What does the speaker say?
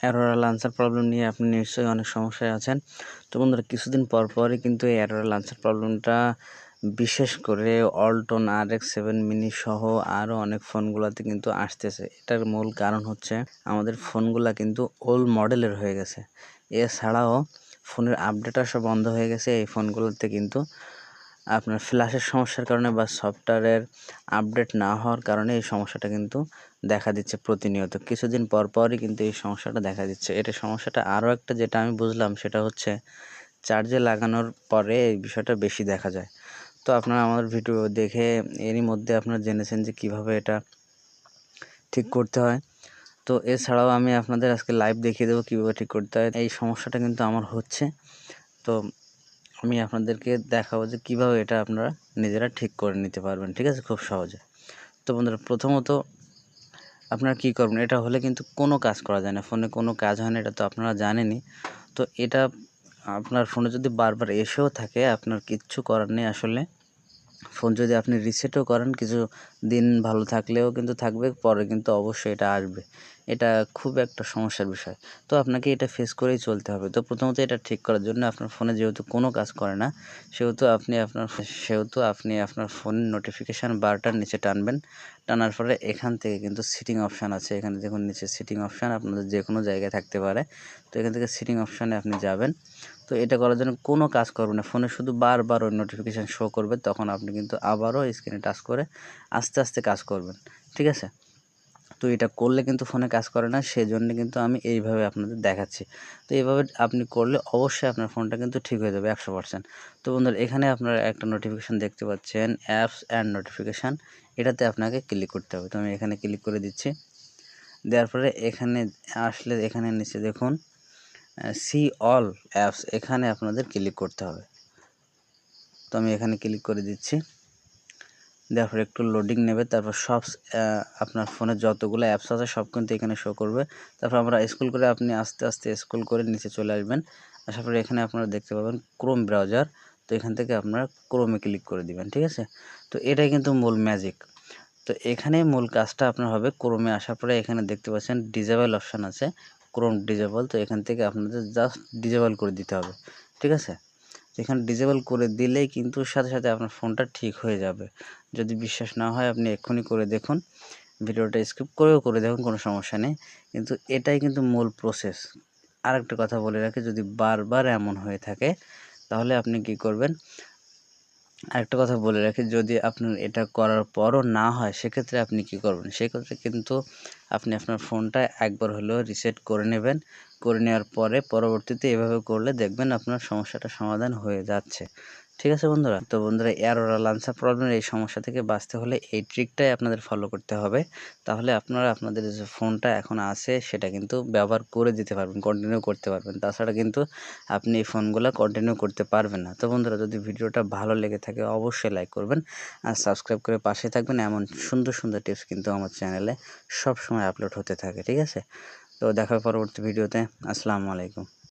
Aurora lancer problem নিয়ে আপনি নিশ্চয়ই অনেক সমস্যায় আছেন। তো বন্ধুরা, কিছুদিন পর পরই কিন্তু এই অ্যারোরা লান্সার প্রবলেমটা বিশেষ করে অল্টন আর এক্স সেভেন মিনি সহ আরও অনেক ফোনগুলোতে কিন্তু আসতেছে। এটার মূল কারণ হচ্ছে আমাদের ফোনগুলো কিন্তু ওল্ড মডেলের হয়ে গেছে। এছাড়াও ফোনের আপডেট আসা বন্ধ হয়ে গেছে। এই ফোনগুলোতে কিন্তু আপনার ফ্ল্যাশের সমস্যার কারণে বা সফটওয়্যারের আপডেট না হওয়ার কারণে এই সমস্যাটা কিন্তু দেখা দিচ্ছে প্রতিনিয়ত। কিছুদিন পর পরই কিন্তু এই সমস্যাটা দেখা দিচ্ছে। এটা সমস্যাটা আরও একটা যেটা আমি বুঝলাম, সেটা হচ্ছে চার্জে লাগানোর পরে এই বিষয়টা বেশি দেখা যায়। তো আপনারা আমাদের ভিডিও দেখে এরই মধ্যে আপনারা জেনেছেন যে কীভাবে এটা ঠিক করতে হয়। তো এছাড়াও আমি আপনাদের আজকে লাইভ দেখিয়ে দেবো কীভাবে ঠিক করতে হয়। এই সমস্যাটা কিন্তু আমার হচ্ছে। তো আমি আপনাদেরকে দেখাবো যে কীভাবে এটা আপনারা নিজেরা ঠিক করে নিতে পারবেন, ঠিক আছে? খুব সহজে। তো বন্ধুরা, প্রথমত আপনারা কি করবেন? এটা হলে কিন্তু কোনো কাজ করা যায় না। ফোনে কোনো কাজ হয় না, এটা তো আপনারা জানেনই। তো এটা আপনার ফোনে যদি বারবার এসেও থাকে, আপনার কিচ্ছু করার নেই আসলে। ফোন যদি আপনি রিসেটও করেন, কিছু দিন ভালো থাকলেও কিন্তু থাকবে, পরে কিন্তু অবশ্যই এটা আসবে। এটা খুব একটা সমস্যার বিষয়। তো আপনাকে এটা ফেস করেই চলতে হবে। তো প্রথমত এটা ঠিক করার জন্য আপনার ফোনে যেহেতু কোনো কাজ করে না, সেহেতু আপনি আপনার সেহেতু আপনি আপনার ফোনের নোটিফিকেশান বারটার নিচে টানবেন। টানার পরে এখান থেকে কিন্তু সিটিং অপশান আছে। এখানে দেখুন নিচে সিটিং অপশান আপনাদের যে কোনো জায়গায় থাকতে পারে। তো এখান থেকে সিটিং অপশানে আপনি যাবেন। তো এটা করার জন্য কোনো কাজ করবে না। ফোনে শুধু বারবার ওই নোটিফিকেশান শো করবে, তখন আপনি কিন্তু আবারও স্ক্রিনে টাচ করে আস্তে আস্তে কাজ করবেন। ঠিক আছে? তো এটা করলে কিন্তু ফোনে কাজ করে না, সেজন্য কিন্তু আমি এইভাবে আপনাদের দেখাচ্ছি। তো এইভাবে আপনি করলে অবশ্যই আপনার ফোনটা কিন্তু ঠিক হয়ে যাবে একশো পার্সেন্ট তো বন্ধুরা, এখানে আপনারা একটা নোটিফিকেশান দেখতে পাচ্ছেন অ্যাপস অ্যান্ড নোটিফিকেশান এটাতে আপনাকে ক্লিক করতে হবে। তো আমি এখানে ক্লিক করে দিচ্ছি। দেওয়ার পরে এখানে আসলে এখানে নিচে দেখুন সি অল অ্যাপস এখানে আপনাদের ক্লিক করতে হবে। তো আমি এখানে ক্লিক করে দিচ্ছি। পর একটু লোডিং নেবে, তারপর সব আপনার ফোনে যতগুলো অ্যাপস আছে সব কিন্তু এখানে শো করবে। তারপর আমরা স্কুল করে আপনি আস্তে আস্তে স্কুল করে নিচে চলে আসবেন। আসার পরে এখানে আপনারা দেখতে পাবেন ক্রোম ব্রাউজার তো এখান থেকে আপনারা ক্রোমে ক্লিক করে দিবেন, ঠিক আছে? তো এটাই কিন্তু মূল ম্যাজিক তো এখানে মূল কাজটা আপনার হবে ক্রোমে আসার পরে এখানে দেখতে পাচ্ছেন ডিজেবল অপশান আছে। ক্রোম ডিজেবল তো এখান থেকে আপনাদের জাস্ট ডিজেবল করে দিতে হবে, ঠিক আছে? এখানে ডিজেবল করে দিলেই কিন্তু সাথে সাথে আপনার ফোনটা ঠিক হয়ে যাবে। যদি বিশ্বাস না হয়, আপনি এক্ষুনি করে দেখুন। ভিডিওটা স্কিপ করেও করে দেখুন, কোনো সমস্যা নেই। কিন্তু এটাই কিন্তু মূল প্রসেস আরেকটা কথা বলে রাখি, যদি বারবার এমন হয়ে থাকে, তাহলে আপনি কি করবেন? আরেকটা কথা বলে রাখি, যদি আপনার এটা করার পরও না হয়, সেক্ষেত্রে আপনি কি করবেন? সেক্ষেত্রে কিন্তু আপনি আপনার ফোনটা একবার হলেও রিসেট করে নেবেন। করে নেওয়ার পরে পরবর্তীতে এভাবে করলে দেখবেন আপনার সমস্যাটা সমাধান হয়ে যাচ্ছে। ঠিক আছে বন্ধুরা? তো বন্ধুরা এয়ার ওরা লান্সার প্রবলেমের এই সমস্যা থেকে বাঁচতে হলে এই ট্রিকটাই আপনাদের ফলো করতে হবে। তাহলে আপনারা আপনাদের যে ফোনটা এখন আছে, সেটা কিন্তু ব্যবহার করে দিতে পারবেন কন্টিনিউ করতে পারবেন। তাছাড়া কিন্তু আপনি এই ফোনগুলো কন্টিনিউ করতে পারবেন না। তো বন্ধুরা, যদি ভিডিওটা ভালো লেগে থাকে, অবশ্যই লাইক করবেন আর সাবস্ক্রাইব করে পাশে থাকবেন। এমন সুন্দর সুন্দর টিপস কিন্তু আমার চ্যানেলে সব সময় আপলোড হতে থাকে, ঠিক আছে? তো দেখা পরবর্তী ভিডিওতে আসসালামু আলাইকুম।